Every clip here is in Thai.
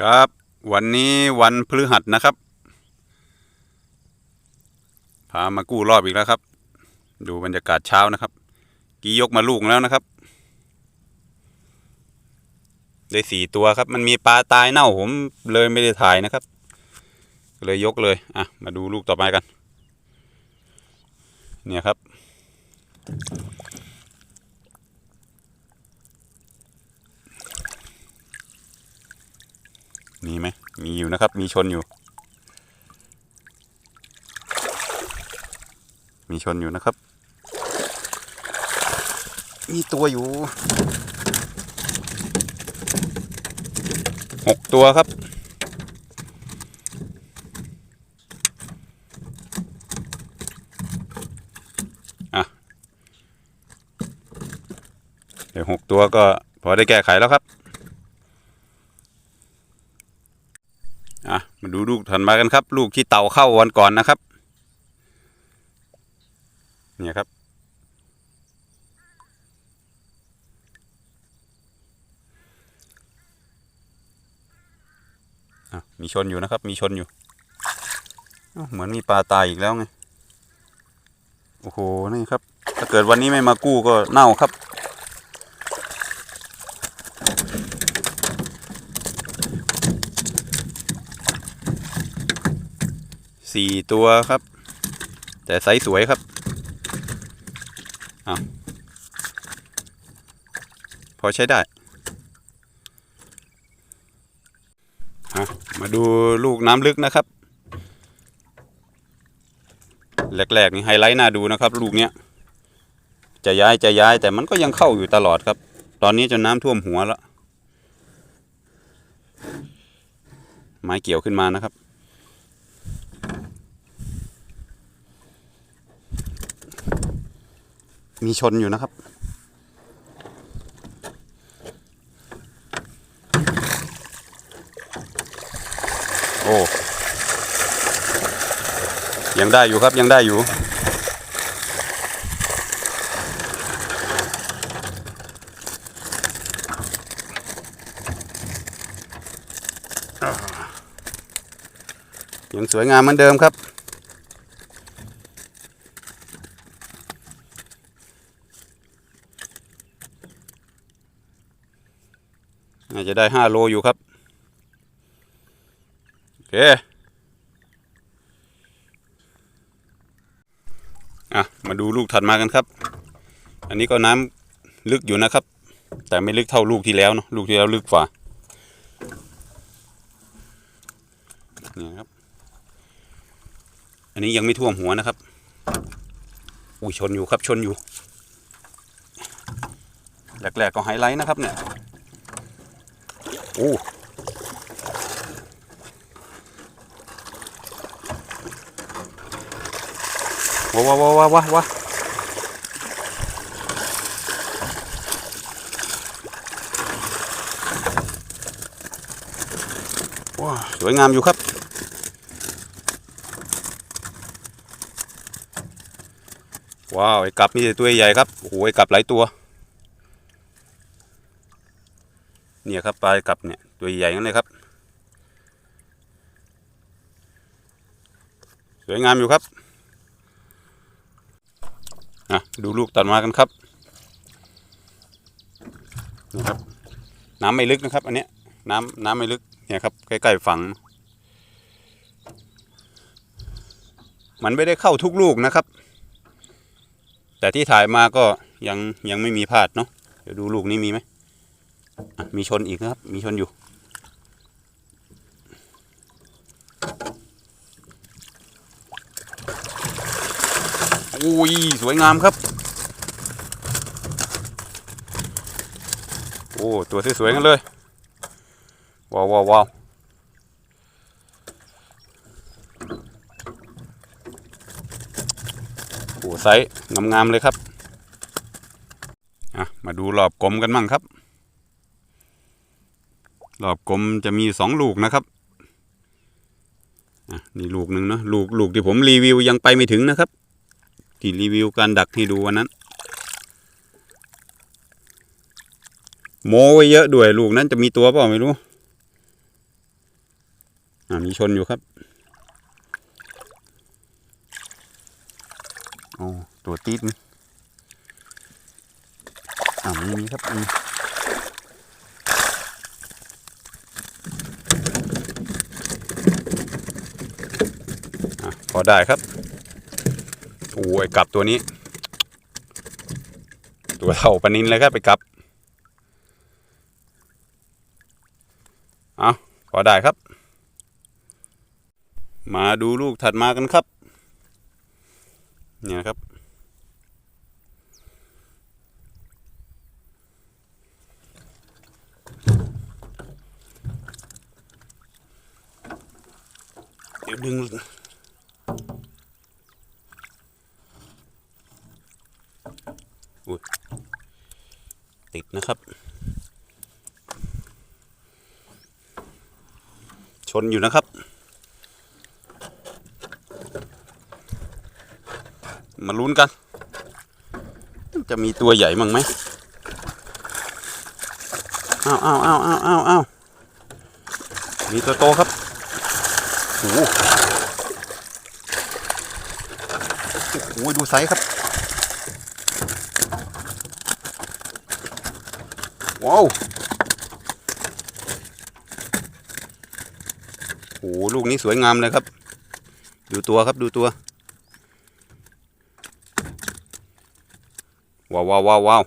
ครับ วันนี้วันพฤหัสนะครับ พามากู้รอบอีกแล้วครับ ดูบรรยากาศเช้านะครับ กียกมาลูกแล้วนะครับ ได้สี่ตัวครับ มันมีปลาตายเน่าผมเลยไม่ได้ถ่ายนะครับ เลยยกเลย อะ มาดูลูกต่อไปกัน เนี่ยครับ มีไหมมีอยู่นะครับ มีชนอยู่ มีชนอยู่นะครับ มีตัวอยู่หกตัวครับอะเดี๋ยวหกตัวก็พอได้แก้ไขแล้วครับ อะ มาดูลูกถัดมากันครับ ลูกที่เต่าเข้าวันก่อนนะครับ เนี่ยครับ มีชนอยู่นะครับ มีชนอยู่ เหมือนมีปลาตายอีกแล้วไง โอ้โห นี่ครับ ถ้าเกิดวันนี้ไม่มากู้ก็เน่าครับ สี่ตัวครับ แต่ไซส์สวยครับอาพอใช้ได้อะมาดูลูกน้ำลึกนะครับแรกๆนี่ไฮไลท์น่าดูนะครับ ลูกเนี้ยจะย้ายจะย้ายแต่มันก็ยังเข้าอยู่ตลอดครับ ตอนนี้จนน้ำท่วมหัวแล้วไม้เกี่ยวขึ้นมานะครับ มีชนอยู่นะครับ โอ้ ยังได้อยู่ครับยังได้อยู่ยังสวยงามเหมือนเดิมครับ น่าจะได้ห้าโลอยู่ครับ โอเค อะ มาดูลูกถัดมากันครับ อันนี้ก็น้ำลึกอยู่นะครับ แต่ไม่ลึกเท่าลูกที่แล้วเนอะลูกที่แล้วลึกกว่า นี่ครับ อันนี้ยังไม่ท่วมหัวนะครับ อุ้ยชนอยู่ครับชนอยู่ แรกๆก็ไฮไลท์นะครับเนี่ย โอ้ว้าวว้าวว้าวว้าวว้าวสวยงามอยู่ครับ ว้าวไอ้กลับมีแต่ตัวใหญ่ครับโอ้โหไอ้กลับหลายตัว เนี่ยครับปลายกลับเนี่ยตัวใหญ่นั่นเลยครับ สวยงามอยู่ครับอะดูลูกตัดมากันครับนี่ครับ น้ำไม่ลึกนะครับ อันเนี้ยน้ำน้ำไม่ลึกเนี่ยครับใกล้ๆฝั่งมันไม่ได้เข้าทุกลูกนะครับ แต่ที่ถ่ายมาก็ยังยังไม่มีพลาดเนาะเดี๋ยวดูลูกนี้มีไหม มีชนอีกนะครับ มีชนอยู่อุ้ยสวยงามครับ โอ้ตัวสวยๆกันเลย ว้าวว้าวว้าวโอ้ไซส์งามๆเลยครับ อะ มาดูรอบกลมกันมั่งครับ รอบกลมจะมีสองลูกนะครับอะนี่ลูกหนึ่งเนอะลูกลูกที่ผมรีวิวยังไปไม่ถึงนะครับ ที่รีวิวการดักให้ดูวันนั้น โมไว้เยอะด้วยลูกนั้นจะมีตัวเปล่าไม่รู้อ่ามีชนอยู่ครับโอ้ตัวตีดอ่ามีมีครับมี อะพอได้ครับโอ้ยกลับตัวนี้ ตัวเท่าปนินเลยครับไปกลับเอาพอได้ครับ มาดูลูกถัดมากันครับ เนี่ยครับเดี๋ยวดึง อุ้ยติด นะครับ ชนอยู่นะครับ มาลุ้นกัน จะมีตัวใหญ่มั้งไหมอ้าวอ้าวอ้าวอ้าวอ้าวอ้าวมีตัวโตครับโอ้โหโอ้โหดูไซส์ครับ ว้าวโอ้โหลูกนี้สวยงามเลยครับ ดูตัวครับดูตัวว้าวว้าวว้าววาว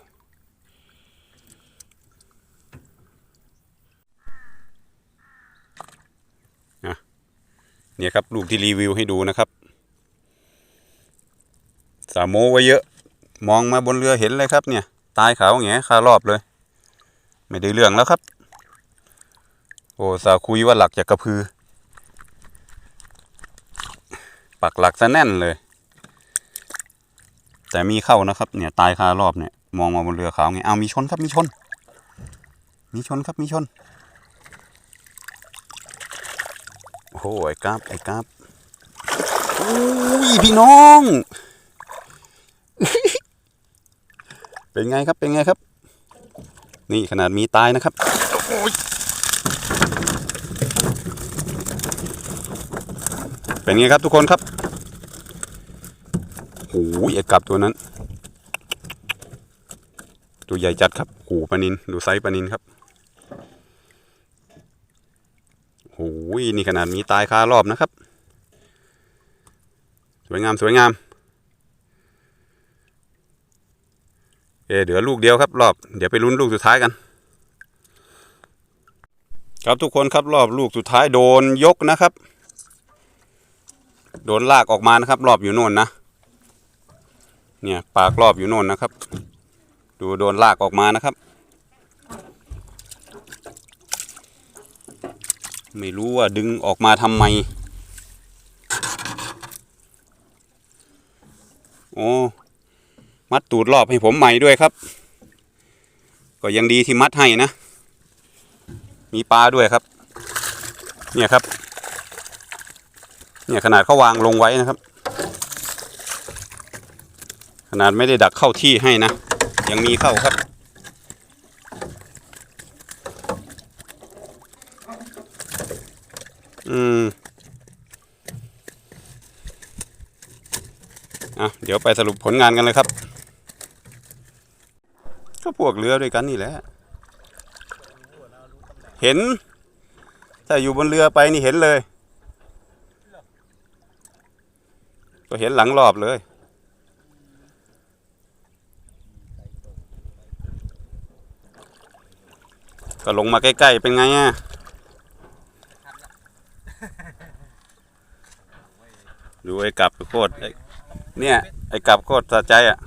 เนี่ยครับ ลูกที่รีวิวให้ดูนะครับ สามโมไว้เยอะ มองมาบนเรือเห็นเลยครับเนี่ย ตายขาวแงคารอบเลย ไม่ได้เรื่องแล้วครับ โอ้สาคุยว่าหลักจากกระพือ ปักหลักซะแน่นเลย แต่มีเข้านะครับ เนี่ยตายคารอบเนี่ย มองมาบนเรือขาวไงเอามีชนครับมีชน มีชนครับมีชนโอ้โหไอ้กราบไอ้กราบโอ้ยพี่น้อง เป็นไงครับเป็นไงครับ นี่ขนาดมีตายนะครับโอ้ยเป็นไงครับทุกคนครับโอ้ยไอ้กลับตัวนั้น ตัวใหญ่จัดครับโอ้ปลานินดูไซส์ปลานินครับโอ้ยนี่ขนาดมีตายคารอบนะครับ สวยงามสวยงาม เอเดี๋ยวลูกเดียวครับรอบ เดี๋ยวไปลุ้นลูกสุดท้ายกัน ครับทุกคนครับรอบลูกสุดท้ายโดนยกนะครับ โดนลากออกมานะครับ รอบอยู่โน่นนะ เนี่ยปากรอบอยู่โน่นนะครับ ดูโดนลากออกมานะครับ ไม่รู้ว่าดึงออกมาทำไมโอ้ มัดตูดรอบให้ผมใหม่ด้วยครับ ก็ยังดีที่มัดให้นะ มีปลาด้วยครับ เนี่ยครับ เนี่ยขนาดเขาวางลงไว้นะครับ ขนาดไม่ได้ดักเข้าที่ให้นะ ยังมีเข้าครับอืมอะเดี๋ยวไปสรุปผลงานกันเลยครับ วกเรือด้วยกันนี่แหละ เห็น ถ้าอยู่บนเรือไปนี่เห็นเลย ก็เห็นหลังรอบเลย ก็ลงมาใกล้ๆเป็นไงอะดูไอ้กลับโคตรไอ้เนี่ย ไอ้กลับโคตรสะใจอะ